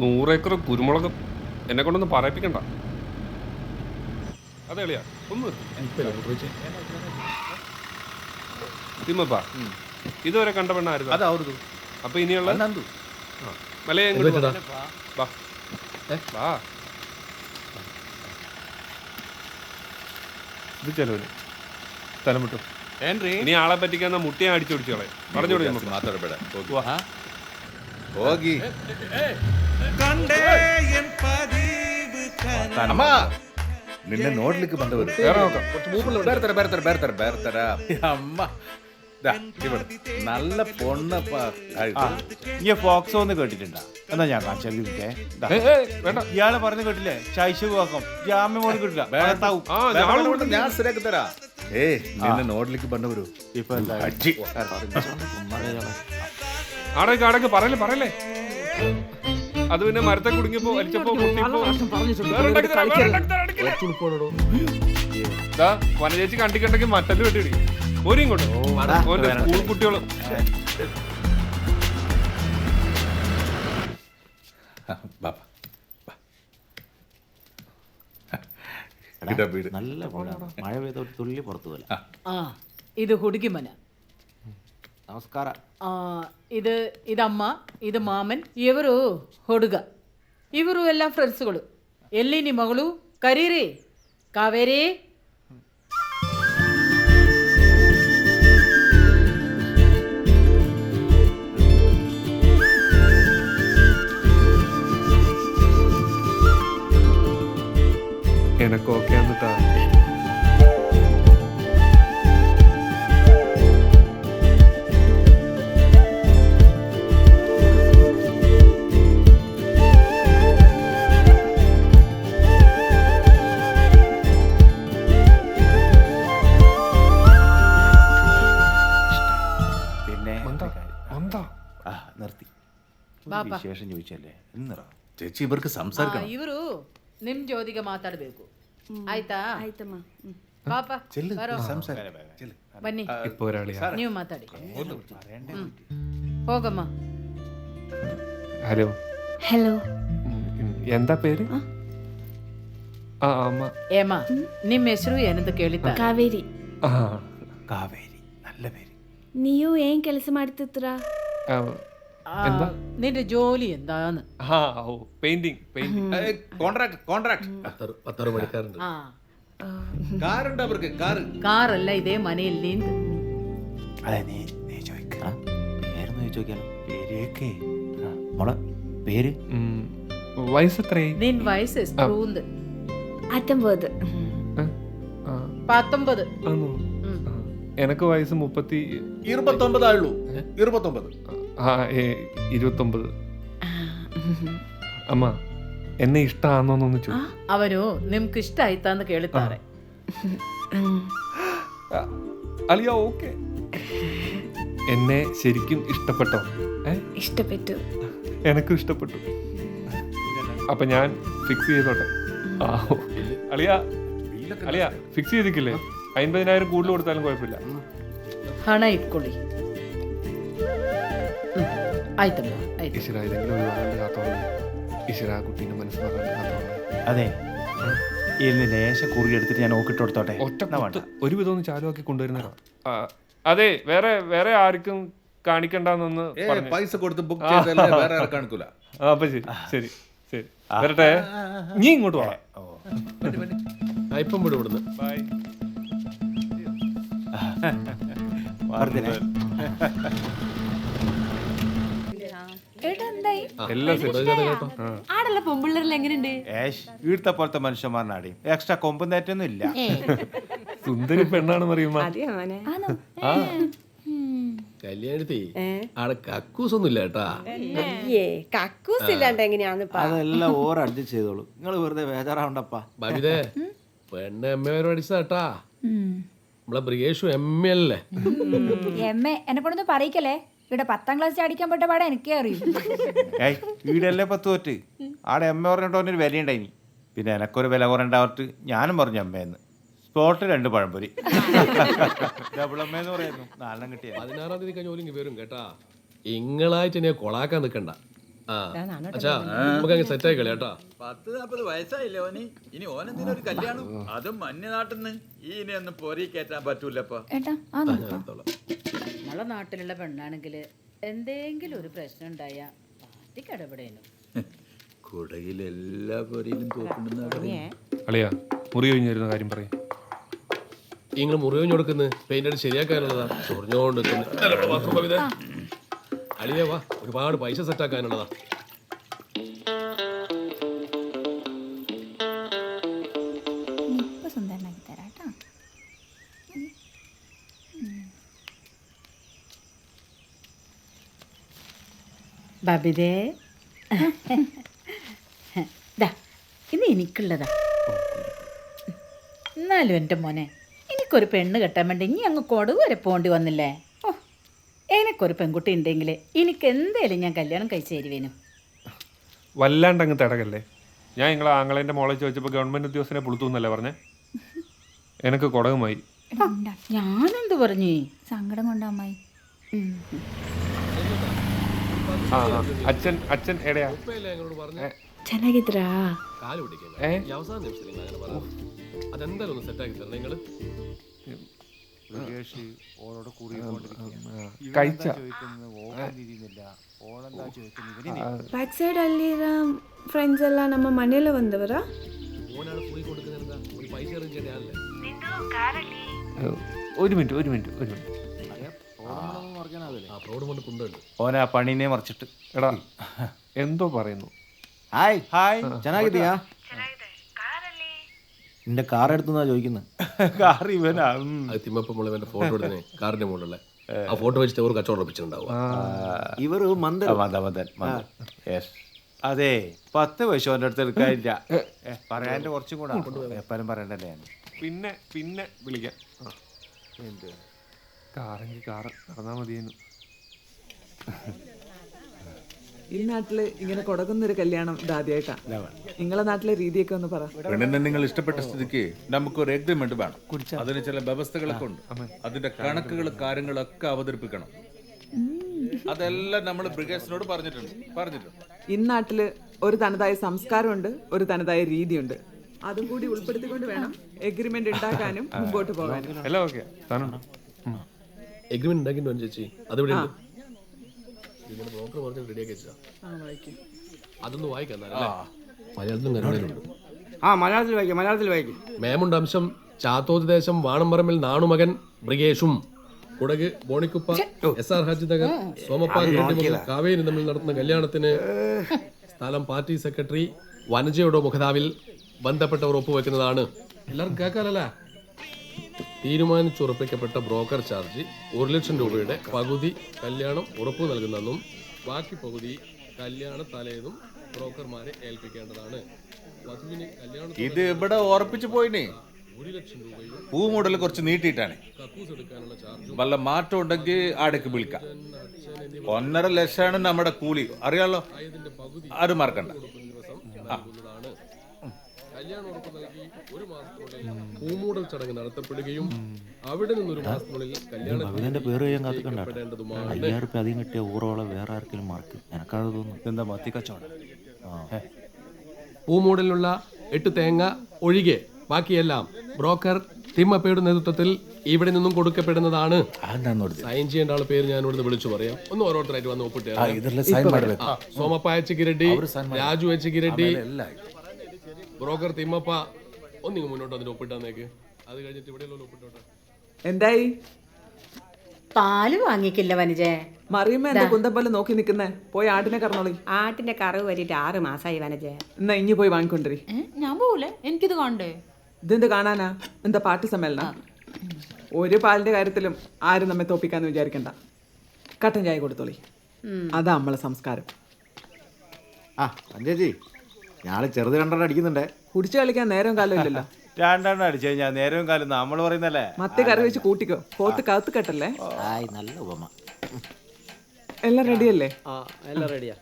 നൂറേക്കർ കുരുമുളക് എന്നെ കൊണ്ടൊന്നും പറയിപ്പിക്കണ്ട. അതെ എളിയാ. ഒന്ന് തിമ്മപ്പ. ഇതുവരെ കണ്ട പെണ്ണായിരുന്നു അത് അവരുത് അപ്പൊ ഇനിയുള്ള നന്ദു. മലയെ എങ്ങോട്ട് വാ. വാ. ഇത് ചെലവിന്. സ്ഥലം വിട്ടു. ഇനി ആളെ പറ്റിക്കാൻ മുട്ടിയെ അടിച്ചു പിടിച്ചോളെ. പറഞ്ഞു കൊടുക്കും മാത്രം ഏ. ಅಮ್ಮ ನಿನ್ನೆ ನೋಡ್ಲಿಕ್ಕೆ ಬಂದವರು ಬೇರ್ತಾರೆ ಬೇರ್ತಾರೆ ಬೇರ್ತಾರೆ ಬೇರ್ತಾರ ಅಮ್ಮ നല്ല പൊണ്ണപ്പ ഈ ഫോക്സോ ഒന്ന് കേട്ടിട്ടുണ്ടാ എന്നാ ഞാൻ കാണിച്ചാൽ ഇയാളെ പറഞ്ഞു കേട്ടില്ലേ ശൈശവാക്കം ജാമ്യം പോലും കിട്ടില്ല ഞാൻ ശരിയാക്കി തരാ ഏ നിന്നെ നോട്ടിലേക്ക് പറഞ്ഞു വരൂ ഇപ്പൊ അടക്ക് പറയല്ലേ പറയല്ലേ അത് പിന്നെ മരത്തെ കുടുങ്ങിപ്പോ വലിച്ചപ്പോ പൊട്ടിയപ്പോ വേറെ വനചേച്ചി കണ്ടിക്കണ്ടെങ്കിൽ മറ്റൽ വെട്ടിടി ഒരു സ്കൂൾ കുട്ടികളും. വീട്. നല്ല മഴ പെയ്ത ഒരു തുള്ളി പുറത്തു പോലെ. ആ ഇത് കുടിക്കും മന. നമസ്കാര ಆ, ಇದು ಇದಮ್ಮ ಇದು ಮಾಮನ್ ಇವರು ಹುಡುಗ ಇವರು ಎಲ್ಲ ಫ್ರೆಂಡ್ಸ್ಗಳು ಎಲ್ಲಿ ನಿಮ್ಮ ಮಗಳು ಕರೀರಿ ಕಾವೇರಿ എനക്ക് ഓക്കെ എന്നിട്ടാ ഒരു കാര്യം. മന്ദ ആ നിർത്തി ഒരു ബാപ്പ. വിശേഷം ചോദിച്ചല്ലേ എന്നറ ചേച്ചി ഇവർക്ക് സംസാരിക്കണം ಇವರು ನಿಮ್ಮ ಜೋದಿಗೆ ಮಾತಾಡಬೇಕು ಆಯ್ತಾ ಆಯ್ತಮ್ಮ ಹ್ಮ್. ಪಾಪ ചെല്ല് ಬರೋ സംസാര ചെല്ല് ಬನ್ನಿ ഇപ്പൊ ഒരാളിയാ ನೀವು ಮಾತಾಡಿ ಹ್ಮ್. ಹೋಗಮ್ಮ ഹലോ ಹಲೋ ഉം, ഉം. എന്താ പേര് ആ അമ്മ ಏಮ್ಮ ನಿಮ್ಮ ಹೆಸರು ಏನಂತ ಕೇಳಿದ್ದ ಕಾವೇರಿ ആ കാവേരി നല്ല പേര് ನೀವು ಏನ್ ಕೆಲಸ ಮಾಡ್ತಿದ್ದೀರಾ ആ, എന്താ നിന്റെ ജോലി എന്താന്ന് ആ ഓ പെയിന്റിങ് പെയിന്റിങ് കോൺട്രാക്ട് കോൺട്രാക്ട് ആ കാറുണ്ട് അവർക്ക് കാറ് കാറല്ല ഇതേ മനയിൽ നീന്ത് അതെ നീ നീ ചോദിക്ക പേരൊന്ന് ചോദിച്ചു നോക്കിയാലോ പേരേക്കേ ആ, മോളെ പേര് വയസ്സ് എത്രയായി നിൻ വയസ്സ് എത്രൂന്ന് ಹತ್ತೊಂಬತ್ತು ആ, ആ, പത്തൊമ്പത് ആണോ? ഉം. ആ, എനക്ക് വയസ്സ് മുപ്പത്തി ഇരുപത്തൊമ്പതായുള്ളൂ ഇരുപത്തൊമ്പത് ആ ഏ, ഇരുപത്തൊമ്പത് ಅಮ್ಮ ಎನ್ನೆ ಇಷ್ಟ ಅನ್ನೋನೊಂದು ಚೂ ಅವನು ನಿಮ್ಗೆ ಇಷ್ಟ ಆಯ್ತಾ ಅಂತ ಕೇಳುತ್ತಾರೆ അളിയ ഓക്കെ എന്നെ ശരിക്കും ഇഷ്ടപ്പെട്ടോ ഏ ಇಷ್ಟಪಟ್ಟು എനക്കും ഇഷ്ടപ്പെട്ടു അപ്പൊ ഞാൻ ഫിക്സ് ചെയ്തോട്ടെ ആ ഓ. അളിയ അളിയ ഫിക്സ് ചെയ്തിക്കില്ലേ അമ്പതിനായിരം കൂടുതൽ കൊടുത്താലും കുഴപ്പമില്ല ಹಣ ಇಟ್ಕೊಳ್ಳಿ ಹ್ಮ್. ಆಯ್ತಮ್ಮ ಆಯ್ತು ഈശ്വര ഇതെങ്കിലും ഒഴിവാകാണ്ട് കാത്തോളെ ഈശ്വര ആ കുട്ടീൻ്റെ മനസ്സിലാകാണ്ട് കാത്തോളെ അതെ ഇരുന്ന് ലേശ കുറി എടുത്തിട്ട് ഞാൻ നോക്കിട്ട് കൊടുത്തോട്ടെ ഒറ്റ എന്നാ കുത്ത് വേണ്ട. ഒരു വിധം ഒന്ന് ചാലുവാക്കി കൊണ്ടുവരുന്ന അതെ വേറെ വേറെ ആർക്കും കാണിക്കണ്ടെന്നൊന്ന് ഏ പറഞ്ഞു പൈസ കൊടുത്ത് ബുക്ക് ചെയ്തല്ലേ വേറെ ആരും കാണിക്കൂല ആ അപ്പൊ ശരി ശരി ശരി വരട്ടെ നീ ഇങ്ങോട്ട് വാ ഓ ഇപ്പം വിടും ഇവിടുന്ന് ബൈ ആടല്ല എങ്ങനെയുണ്ട്? ഏഷ് പോലത്തെ മനുഷ്യന്മാരനാടി. എക്സ്ട്രാ കൊമ്പും തേറ്റൊന്നും ഇല്ല. സുന്ദരി പെണ്ണാണ് ആ. കല്യാണത്തി. ആടെ കക്കൂസ് ഒന്നും ഇല്ല കേട്ടാ കക്കൂസ് ഇല്ലാണ്ട് എങ്ങനെയാന്ന് അതെല്ലാം ഓർ അഡ്ജസ്റ്റ് ചെയ്തോളൂ. നിങ്ങൾ വെറുതെ ബേജാറാവണ്ടപ്പാ. ബബിതേ പെണ്ണ് എ വരെ നമ്മളെ ബ്രിഗേഷു എം എ. അല്ലേ എം എ എന്നെ കൊണ്ടൊന്നും പറയിക്കല്ലേ? ഇവിടെ പത്താം ക്ലാസ് അടിക്കാൻ പെട്ട പാടെ എനിക്കേ അറിയൂ. ഏയ് വീടല്ലേ പത്ത് തോറ്റ്? ആടെ എമ്മ പറഞ്ഞിട്ട് അവനൊരു വില ഉണ്ടായിനി പിന്നെ എനക്കൊരു വില കുറേണ്ടാവട്ട് ഞാനും പറഞ്ഞു അമ്മയെന്ന് സ്പോട്ടിൽ രണ്ട് പഴംപൊരി. ഡബിൾ അമ്മയെന്ന് പറയുന്നു. നാലെണ്ണം കിട്ടിയ പതിനാറാം തീയതി കഴിഞ്ഞ ഓലിങ്ങി വരും കേട്ടാ. ഇങ്ങളായിട്ട് എന്നെ കൊളാക്കാൻ നിൽക്കണ്ട ആ. അച്ഛാ നമുക്ക് അങ്ങ് സെറ്റ് കളി കേട്ടോ. പത്ത് നാപ്പത് വയസ്സായില്ലേ ഓനി? ഇനി ഓനെന്തിനാ ഒരു കല്യാണം? അതും മഞ്ഞനാട്ടിന്ന്. ഈ ഇനി ഒന്നും പൊറി കയറ്റാൻ പറ്റൂലപ്പോ. ഏട്ടാ ആ നോക്കാം. നമ്മളെ നാട്ടിലുള്ള പെണ്ണാണെങ്കിൽ എന്തെങ്കിലും ഒരു പ്രശ്നം ഉണ്ടായാൽ പാർട്ടിക്ക് ഇടപെടേനു കുടയിൽ എല്ലാ പൊരിയിലും തോക്കുണ്ടെന്ന് അളിയാ മുറി കഴിഞ്ഞിരുന്ന കാര്യം പറയും. നിങ്ങൾ മുറിവഞ്ഞു കൊടുക്കുന്നത് പെയിന്റ് അടിച്ച് ശരിയാക്കാനുള്ളതാ. ചൊറിഞ്ഞോണ്ട് അളിയ വാ. ഒരുപാട് പൈസ സെറ്റാക്കാനുള്ളതാ തരാം കേട്ടോ ബബിതേ. ദാ ഇത് എനിക്കുള്ളതാ. എന്നാലും എന്റെ മോനെ എനിക്കൊരു പെണ്ണ് കെട്ടാൻ വേണ്ടി ഇനി അങ്ങ് കൊടു വരെ പോണ്ടി വന്നില്ലേ? എനിക്കൊരു പെൺകുട്ടി ഉണ്ടെങ്കിൽ എനിക്ക് എന്തേലും ഞാൻ കല്യാണം കഴിച്ചു തരുവേനു വല്ലാണ്ട് അങ്ങ് തടകല്ലേ ഞാൻ നിങ്ങളെ ആങ്ങളേൻ്റെ മോളെ ചോദിച്ചപ്പോൾ ഗവൺമെൻറ് ഉദ്യോഗസ്ഥനെ പുളുത്തു എന്നല്ലേ പറഞ്ഞേ എനിക്ക് കുടകുമായി എടാ, ഉണ്ടാ. ഞാനെന്ത് പറഞ്ഞു സങ്കടം കൊണ്ട് അമ്മായി ആ ആ. അച്ഛൻ അച്ഛൻ എടയാ ഞങ്ങളോട് പറഞ്ഞ ಚೆನ್ನಾಗಿದ್ರಾ കാല് പിടിക്കാൻ ഏ? ഈ അവസാന നിമിഷത്തിൽ നിങ്ങൾ അങ്ങനെ പറഞ്ഞു അതെന്തായാലും ഒന്ന് സെറ്റ് ആക്കി തരണം നിങ്ങൾ ബ്രിഗേഷ് ഓളോട് കൂടി കഴിച്ച ഓളെന്താ ചോദിക്കുന്നത് ഇവന് ಬ್ಯಾಕ್ ಸೈಡ್ ಅಲ್ಲಿರೋ ಫ್ರೆಂಡ್ಸ್ ಎಲ್ಲ ನಮ್ಮ ಮನೆಯಲ್ಲೇ ಬಂದವರಾ ഓനാണ് പോയി കൊടുക്കുന്നത് എന്താ ഒരു പൈസ അറേഞ്ച് ചെയ്യാനല്ലേ ഒരു മിനിറ്റ് ഒരു മിനിറ്റ് ഒരു മിനിറ്റ് ആ പ്രൗഡ് കൊണ്ട് കുണ്ടുണ്ട് ഓനെ ആ പണീനെ മറിച്ചിട്ട് എടാ എന്തോ പറയുന്നു ಹಾಯ್ ഹായ് ಚೆನ್ನಾಗಿದ್ದೀಯಾ നിന്റെ കാർ എടുത്തുന്നാ ചോദിക്കുന്നത് കാർ ഇവനാ ഉം. അത് തിമ്മപ്പം മുളവന്റെ ഫോട്ടോ എടുത്തേ കാറിന്റെ മുകളിലെ ആ ഫോട്ടോ വെച്ചിട്ട് ഒരു കച്ചവടം യെസ് അതെ പത്ത് പൈസ ഓന്റെ അടുത്ത് എടുക്കാനില്ല. പറയാന്റെ കുറച്ചും കൂടെ എപ്പോഴും പറയണ്ടല്ലേ ഞാൻ. പിന്നെ പിന്നെ വിളിക്കാം. എന്ത്? കാറെങ്കിൽ കാറ് നടന്നാൽ മതിയെന്നു ഈ നാട്ടിൽ ഇങ്ങനെ കൊടകുന്നൊരു കല്യാണം ഇതാദ്യമായിട്ടാ നിങ്ങളെ നാട്ടിലെ രീതിയൊക്കെ ഒന്ന് പറ. പെണ്ണിനെ നിങ്ങൾ ഇഷ്ടപ്പെട്ട സ്ഥിതിക്ക് നമുക്ക് ഒരു എഗ്രിമെന്റ് വേണം അതിന് ചില വ്യവസ്ഥകളൊക്കെ ഉണ്ട്. അതിന്റെ കണക്കുകൾ കാര്യങ്ങളൊക്കെ അവതരിപ്പിക്കണം. അതെല്ലാം നമ്മൾ ബ്രിഗേഡ്സിനോട് പറഞ്ഞിട്ടുണ്ട്. പറഞ്ഞിട്ടുണ്ട്. ഇന്നാട്ടിൽ ഒരു തനതായ സംസ്കാരമുണ്ട് ഒരു തനതായ രീതിയുണ്ട്. അതും കൂടി ഉൾപ്പെടുത്തിക്കൊണ്ട് വേണം എഗ്രിമെന്റ് ഉണ്ടാക്കാനും മുമ്പോട്ട് പോകാനും. എല്ലാം ഓക്കെ. താനുണ്ടോ എഗ്രിമെന്റ് ഉണ്ടാക്കിയിട്ട് വന്നു ചേച്ചി അതിവിടെ ഉണ്ട് നിങ്ങളുടെ ബ്രോക്കർ പറഞ്ഞ് റെഡിയാക്കി വെച്ചാ അതൊന്ന് വായിക്കാം? മലയാളത്തിലും കന്നഡയിലുണ്ട് ആ മലയാളത്തിൽ വായിക്കും മലയാളത്തിൽ വായിക്കും. മേമുണ്ട് അംശം ചാത്തോത് ദേശം വാണമ്പറമ്പിൽ നാണുമകൻ ബ്രിഗേഷും കുടക് ബോണിക്കുപ്പ എസ് ആർ ഹജ് നഗർ സോമപ്പാൽ കാവേരി തമ്മിൽ നടത്തുന്ന കല്യാണത്തിന് സ്ഥലം പാർട്ടി സെക്രട്ടറി വനജയുടെ മുഖതാവിൽ ബന്ധപ്പെട്ടവർ ഒപ്പുവെക്കുന്നതാണ്. എല്ലാവർക്കും കേൾക്കാനല്ലേ തീരുമാനിച്ചുറപ്പിക്കപ്പെട്ട ബ്രോക്കർ ചാർജ് ഒരു ലക്ഷം രൂപയുടെ പകുതി കല്യാണം ഉറപ്പു നൽകുന്നെന്നും ബാക്കി പകുതി കല്യാണ തലേന്നും ബ്രോക്കർമാരെ ഏൽപ്പിക്കേണ്ടതാണ്. വധുവിന് കല്യാണ ഇത് ഇവിടെ ഉറപ്പിച്ചു പോയിനെ. ഒരു ലക്ഷം രൂപയും പൂ മോഡൽ കുറച്ച് നീട്ടിയിട്ടാണ്. കക്കൂസ് എടുക്കാനുള്ള ചാർജും വല്ല മാറ്റം ഉണ്ടെങ്കിൽ ആടേക്ക് വിളിക്കാം. ഒന്നര ലക്ഷമാണ് നമ്മുടെ കൂലി. അറിയാലോ? ആരും മറക്കണ്ട. നൽകുന്നതാണ് കല്യാണം ഉറപ്പ് നൽകി ഒരു മാസത്തിനുള്ളിൽ പൂമൂടൽ ചടങ്ങ് നടത്തപ്പെടുകയും അവിടെ നിന്നൊരു മാസത്തിനുള്ളിൽ കല്യാണത്തിന്റെ പേര് കഴിയാൻ കാത്തിക്കണ്ട അയ്യായിരം റുപ്യ അധികം കിട്ടിയ ഊറോളം വേറെ ആർക്കെങ്കിലും മാർക്ക്. എനക്കത് തോന്നുന്നു. എന്താ മത്തി കച്ചവടം? പൂമൂടലിലുള്ള എട്ട് തേങ്ങ ഒഴികെ ബാക്കിയെല്ലാം ബ്രോക്കർ തിമ്മപ്പയുടെ നേതൃത്വത്തിൽ ഇവിടെ നിന്നും കൊടുക്കപ്പെടുന്നതാണ്. സൈൻ ചെയ്യേണ്ട ആളെ പേര് ഞാൻ ഇവിടുന്ന് വിളിച്ചു പറയാം. ഒന്ന് ഓരോരുത്തരായിട്ട് വന്ന് ഒപ്പിട്ട് സോമപ്പായ ചിക്കിരട്ടി രാജു എച്ചിക്കിരട്ടി ബ്രോക്കർ തിമ്മപ്പ ഒന്നിങ്ങ് മുന്നോട്ട് അതിന് ഒപ്പിട്ടാന്നേക്ക് അത് കഴിഞ്ഞിട്ട് ഒപ്പിട്ടോട്ടെ. എന്തായി? പാൽ വാങ്ങിക്കില്ല വനജേ. മറിയുമ്പോ എന്താ കുന്തം നോക്കി നിക്കുന്നേ പോയി ആട്ടിനെ കറന്നോളി. ആട്ടിന്റെ കറവ് വരിട്ട് ആറ് മാസായി വനജേ. എന്നാ ഇനി പോയി വാങ്ങിക്കൊണ്ടിരി ഞാൻ പോകൂലേ എനിക്കിത് കാണണ്ടേ? ഇതെന്ത് കാണാനാ? എന്താ പാർട്ടി സമ്മേളന? ഒരു പാലിന്റെ കാര്യത്തിലും ആരും നമ്മെ തോപ്പിക്കാന്ന് വിചാരിക്കണ്ട. കട്ടൻ ചായ കൊടുത്തോളി. അതാ നമ്മളെ സംസ്കാരം. ആ അഞ്ചേച്ചി ഞാൻ ചെറുത് രണ്ടെണ്ണം അടിക്കുന്നുണ്ടേ. കുടിച്ചു കളിക്കാൻ നേരവും കാലം ഇല്ലല്ലോ. രണ്ടെണ്ണം അടിച്ചു കഴിഞ്ഞാൽ നേരവും കാലം നമ്മൾ പറയുന്നല്ലേ മത്തി കറി വെച്ച് കൂട്ടിക്കോ. പോത്ത് കത്ത് കെട്ടല്ലേ? നല്ല ഉപമ. എല്ലാം റെഡി അല്ലേ എല്ലാം പറയാം.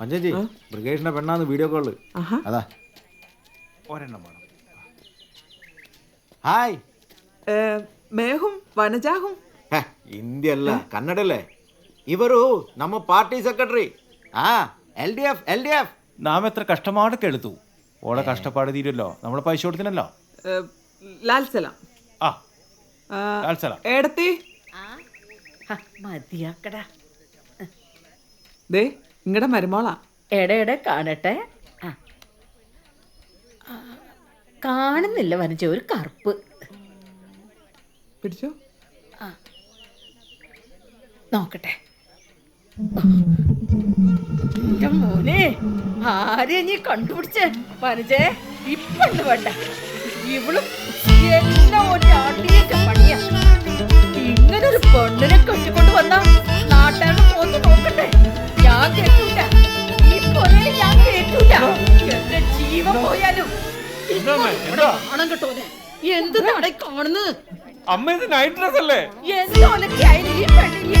മഞ്ചേച്ചി ബ്രിഗേഷിന്റെ പെണ്ണാന്ന് വീഡിയോ കോൾ അതാ. ഒരെണ്ണം വേണം. ഹായ്. മേഹും വനജാഹും? ഇന്ത്യ അല്ല കന്നഡല്ലേ ഇവരു നമ്മ പാർട്ടി സെക്രട്ടറി. ആ നാം എത്ര കഷ്ടമാടൊക്കെ എടുത്തു ഓളെ കഷ്ടപ്പാട് തീരുമല്ലോ നമ്മൾ പൈസ കൊടുത്തില്ലല്ലോ ദേ ഇങ്ങടെ മരുമോളാ. എടയെടെ കാണട്ടെ. കാണുന്നില്ല വനജ ഒരു കറുപ്പ്. പിടിച്ചോ. നോക്കട്ടെ. എന്റെ മോനെ ആരെയാ നീ കണ്ടുപിടിച്ച്. മനജേ ഇപ്പണ്ട് വേണ്ട. ഇവളും എല്ലാം ഒരു ആട്ടിയൊക്കെ പണിയാ. ഒരു പെണ്ണിനെ കെട്ടിക്കൊണ്ട് വന്ന നാട്ടുകാരുടെ പോത്ത് നോക്കട്ടെ. ഞാൻ കേട്ടൂല. ഈ കൊലയിൽ ഞാൻ കേട്ടൂല. എന്റെ ജീവൻ പോയാലും. നാണം കെട്ടോനെ എന്ത് നട കാണുന്നത്? അമ്മ ഇത് നൈറ്റ് ഡ്രസ് അല്ലേ? എന്തോലൊക്കെയായാലും ഈ പെണ്ണിന്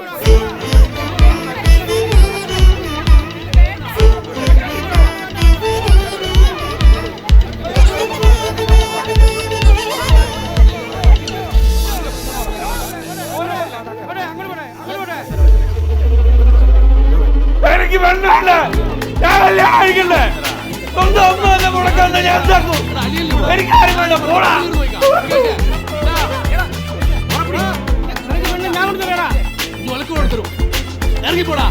ഞാൻ ആരും വേണ്ട പോടാ.